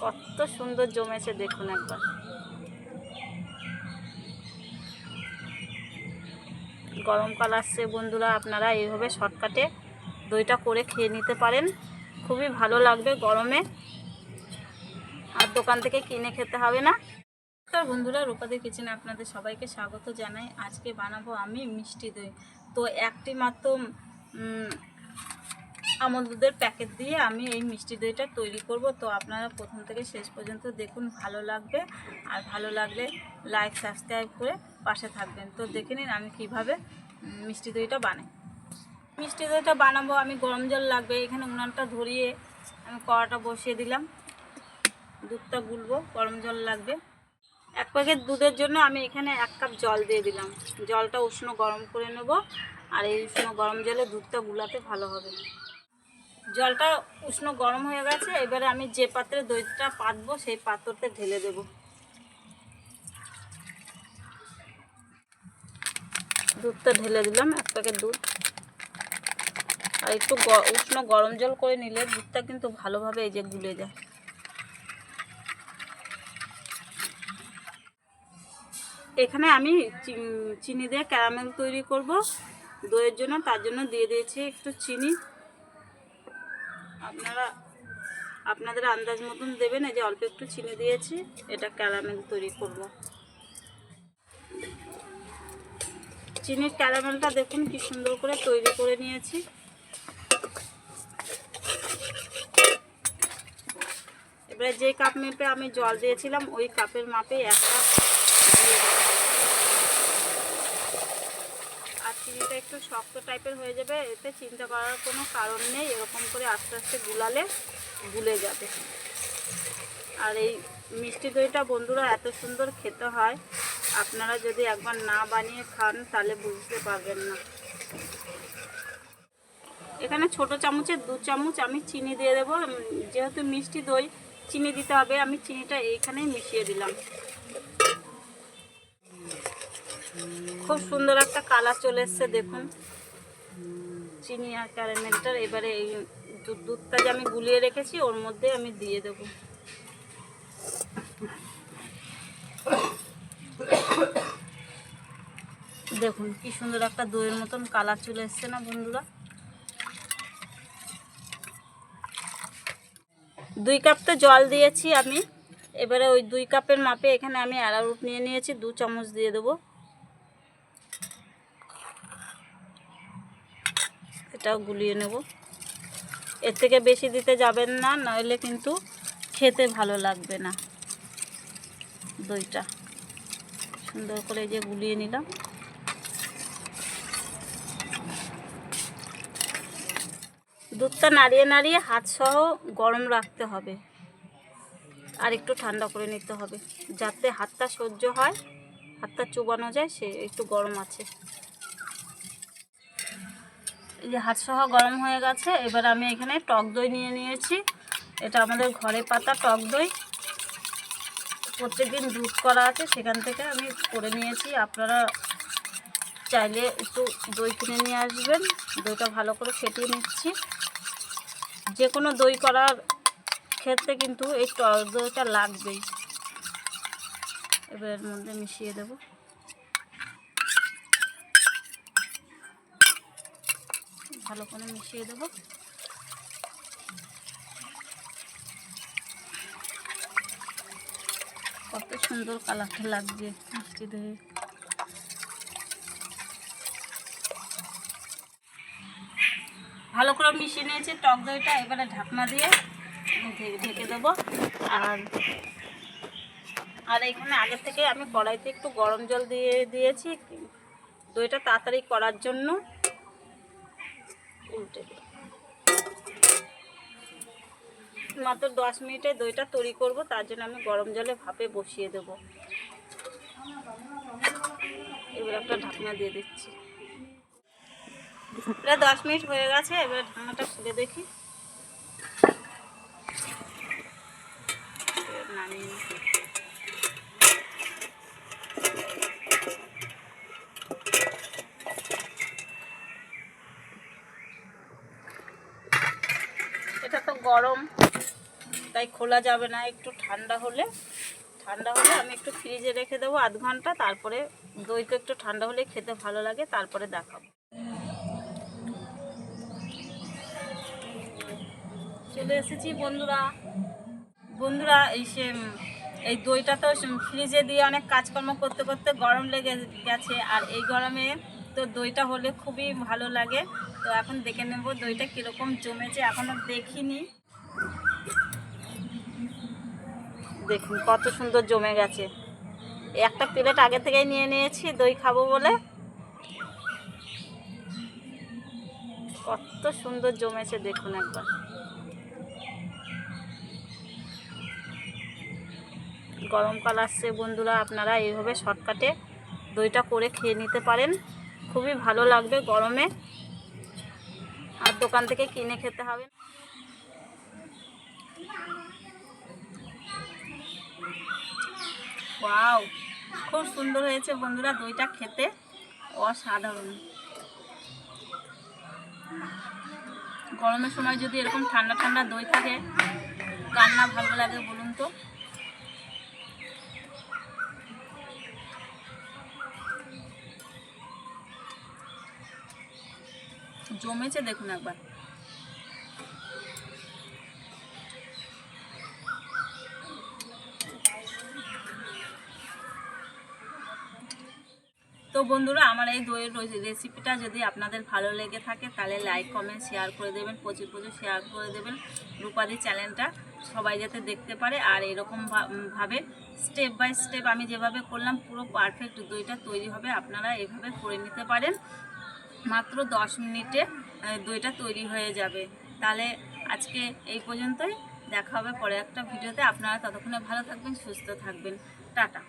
কত সুন্দর জমেছে দেখুন একবার। গরমকাল আসছে বন্ধুরা, আপনারা এইভাবে শর্টকাটে দইটা করে খেয়ে নিতে পারেন। খুবই ভালো লাগবে গরমে। আর দোকান থেকে কিনে খেতে হবে না। নমস্কার বন্ধুরা, রূপাদের কিচেনে আপনাদের সবাইকে স্বাগত জানাই। আজকে বানাবো আমি মিষ্টি দই। তো একটি মাত্র আমল দুধের প্যাকেট দিয়ে আমি এই মিষ্টি দইটা তৈরি করব। তো আপনারা প্রথম থেকে শেষ পর্যন্ত দেখুন, ভালো লাগবে। আর ভালো লাগলে লাইক সাবস্ক্রাইব করে পাশে থাকবেন। তো দেখে নিন আমি কীভাবে মিষ্টি দইটা বানাই। মিষ্টি দইটা বানাবো, আমি গরম জল লাগবে। এখানে উনানটা ধরিয়ে আমি কড়াটা বসিয়ে দিলাম। দুধটা গুলবো, গরম জল লাগবে। এক প্যাকেট দুধের জন্য আমি এখানে এক কাপ জল দিয়ে দিলাম। জলটা উষ্ণ গরম করে নেব। আর এই উষ্ণ গরম জলে দুধটা গুলাতে ভালো হবে। জলটা উষ্ণ গরম হয়ে গেছে, এবারে আমি যে পাত্রে দইটা পাতবো, সেই পাত্রতে ঢেলে দেব। দুধটা ঢেলে দিলাম, এক প্যাকেট দুধ। আর একটু উষ্ণ গরম জল করে নিলে দুধটা কিন্তু ভালোভাবে এই যে গুলে যায়। এখানে আমি চিনি দিয়ে ক্যারামেল তৈরি করব। দইয়ের জন্য, তার জন্য দিয়ে দিয়েছি একটু চিনি। আপনারা আপনাদের আন্দাজ মতন দেবেন, এই যে অল্প একটু চিনি দিয়েছি, এটা ক্যারামেল তৈরি করব। চিনির ক্যারামেলটা দেখুন কি সুন্দর করে তৈরি করে নিয়েছি। এবারে যে কাপ মেপে আমি জল দিয়েছিলাম, ওই কাপের মাপে এক কাপ দিয়ে দেবো। আর চিনিটা একটু শক্ত টাইপের হয়ে যাবে, এতে চিন্তা করার কোনো কারণ নেই, এরকম করে আস্তে আস্তে গুলালে গুলে যাবে। আর এই মিষ্টি দইটা বন্ধুরা এত সুন্দর খেতে হয়, আপনারা যদি একবার না বানিয়ে খান, তাহলে বুঝতে পারবেন না। এখানে ছোট চামচের দু চামচ আমি চিনি দিয়ে দেবো। যেহেতু মিষ্টি দই, চিনি দিতে হবে, আমি চিনিটা এইখানেই মিশিয়ে দিলাম। খুব সুন্দর একটা কালার চলে এসছে, দেখুন। চিনি আর ক্যারামেলটার এবারে এই দুধ দুধটা যে আমি গুলিয়ে রেখেছি, ওর মধ্যে আমি দিয়ে দেবো। দেখুন, কি সুন্দর একটা দইয়ের মতন কালার চলে এসছে না, বন্ধুরা? দুই কাপ তো জল দিয়েছি আমি। এবারে ওই দুই কাপের মাপে এখানে আমি অ্যারারুট নিয়ে নিয়েছি, দু চামচ দিয়ে দেবো। এটাও গুলিয়ে নেব। এর থেকে বেশি দিতে যাবেন না, নইলে কিন্তু খেতে ভালো লাগবে না দইটা। সুন্দর করে যে গুলিয়ে নিলাম। দুধটা নাড়িয়ে নাড়িয়ে হাত সহ গরম রাখতে হবে। আর একটু ঠান্ডা করে নিতে হবে, যাতে হাতটা সহ্য হয়, হাতটা চুবানো যায়, সে একটু গরম আছে। হাত সহ গরম হয়ে গেছে, এবার আমি এখানে টক দই নিয়ে নিয়েছি। এটা আমাদের ঘরে পাতা টক দই। প্রত্যেকদিন দুধ করা আছে, সেখান থেকে আমি করে নিয়েছি। আপনারা চাইলে একটু দই কিনে নিয়ে আসবেন। দইটা ভালো করে ফেটিয়ে নিচ্ছি। যে কোনো দই করার ক্ষেত্রে কিন্তু এই টক দইটা লাগবেই। এবার এর মধ্যে মিশিয়ে দেব। ভালো করে মিশিয়ে দেব। কত সুন্দর কালারটা লাগছে মিষ্টি দই ভালো করে মিশিয়ে নিয়েছি, টক দইটা এবারে ঢাকনা দিয়ে ঢেকে দেবো। আর আর এখানে আগে থেকে আমি কড়াইতে একটু গরম জল দিয়ে দিয়েছি। দইটা তাড়াতাড়ি করার জন্য উল্টে দিই। মাত্র দশ মিনিটে দইটা তৈরি করব, তার জন্য আমি গরম জলে ভাপে বসিয়ে দেবো। এবার একটা ঢাকনা দিয়ে দিচ্ছি। প্রায় দশ মিনিট হয়ে গেছে, এবার ঢাকনাটা খুলে দেখি। নামিয়ে গরম, তাই খোলা যাবে না। একটু ঠান্ডা হলে ঠান্ডা হলে আমি একটু ফ্রিজে রেখে দেবো আধ ঘণ্টা, তারপরে দই তো একটু ঠান্ডা হলে খেতে ভালো লাগে, তারপরে দেখাবো। চলে এসেছি বন্ধুরা। বন্ধুরা, এই সে, এই দইটা তো ফ্রিজে দিয়ে অনেক কাজকর্ম করতে করতে গরম লেগে গেছে, আর এই গরমে তো দইটা হলে খুবই ভালো লাগে। তো এখন দেখে নেব দইটা কীরকম জমেছে এখনও দেখিনি। দেখুন কত সুন্দর জমে গেছে। একটা প্লেট আগে থেকেই নিয়ে নিয়েছি, দই খাব বলে। কত সুন্দর জমেছে দেখুন একবার। গরমকাল আসছে বন্ধুরা, আপনারা এইভাবে শর্টকাটে দইটা করে খেয়ে নিতে পারেন। খুবই ভালো লাগবে গরমে। আর দোকান থেকে কিনে খেতে হবে। ওয়াও, খুব সুন্দর হয়েছে বন্ধুরা দইটা খেতে। অসাধারণ। গরমের সময় যদি এরকম ঠান্ডা ঠান্ডা দই থাকে, কার না ভালো লাগে বলুন তো? জমেছে দেখুন একবার। তো বন্ধুরা, আমার এই দইয়ের রেসি- রেসিপিটা যদি আপনাদের ভালো লেগে থাকে, তাহলে লাইক কমেন্ট শেয়ার করে দেবেন, প্রচুর প্রচুর শেয়ার করে দেবেন রূপাদি চ্যানেলটা সবাই যাতে দেখতে পারে। আর এরকম ভাবে স্টেপ বাই স্টেপ আমি যেভাবে করলাম, পুরো পারফেক্ট দইটা তৈরি হবে। আপনারা এভাবে করে নিতে পারেন। মাত্র দশ মিনিটে দইটা তৈরি হয়ে যাবে। তাহলে আজকে এই পর্যন্তই। দেখা হবে পরে একটা ভিডিওতে। আপনারা ততক্ষণে ভালো থাকবেন, সুস্থ থাকবেন। টাটা।